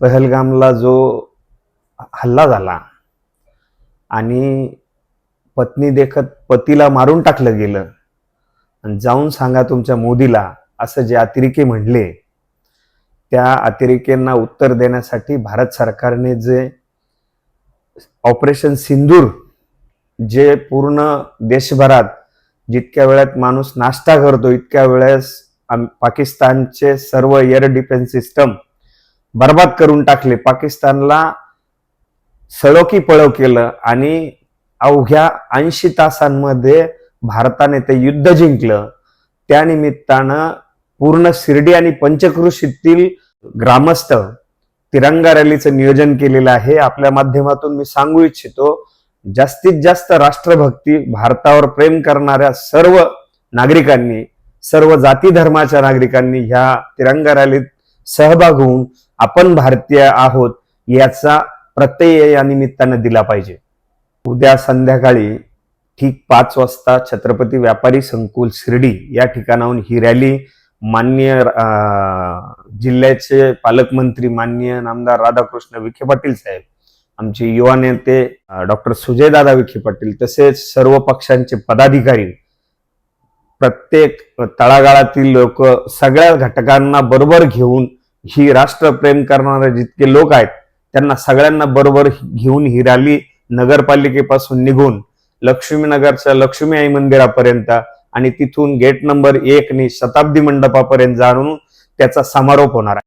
पहलगामला जो हल्ला झाला आणि पत्नी देखत पतीला मारून टाकलं गेलं आणि जाऊन सांगा तुमच्या मोदीला असं जे अतिरेकी म्हणले त्या अतिरेक्यांना उत्तर देण्यासाठी भारत सरकारने जे ऑपरेशन सिंदूर जे पूर्ण देशभरात जितक्या वेळात माणूस नाश्ता करतो इतक्या वेळेस पाकिस्तानचे सर्व एअर डिफेन्स सिस्टम बर्बाद करून टाकले. पाकिस्तानला सळोकी पळव केलं आणि अवघ्या ऐंशी तासांमध्ये भारताने ते युद्ध जिंकलं. त्यानिमित्तानं पूर्ण शिर्डी आणि पंचकृषीतील ग्रामस्थ तिरंगा रॅलीचं नियोजन केलेलं आहे. आपल्या माध्यमातून मी सांगू इच्छितो जास्तीत जास्त राष्ट्रभक्ती भारतावर प्रेम करणाऱ्या सर्व नागरिकांनी सर्व जाती धर्माच्या नागरिकांनी ह्या तिरंगा रॅलीत सहभाग होऊन आपण भारतीय आहोत याचा प्रत्यय या निमित्तानं दिला पाहिजे. उद्या संध्याकाळी ठीक पाच वाजता छत्रपती व्यापारी संकुल शिर्डी या ठिकाणाहून ही रॅली माननीय अं, जिल्ह्याचे पालकमंत्री माननीय नामदार राधाकृष्ण विखे पाटील साहेब आमचे युवा नेते डॉक्टर सुजयदादा विखे पाटील तसेच सर्व पक्षांचे पदाधिकारी प्रत्येक तळागाळातील लोक सगळ्या घटकांना बरोबर घेऊन ही राष्ट्रप्रेम करणारे जितके लोक आहेत त्यांना सगळ्यांना बरोबर घेऊन ही रॅली नगरपालिकेपासून निघून लक्ष्मीनगरच्या लक्ष्मी आई मंदिरापर्यंत आणि तिथून गेट नंबर एक नि शताब्दी मंडपापर्यंत जाणून त्याचा समारोप होणार आहे.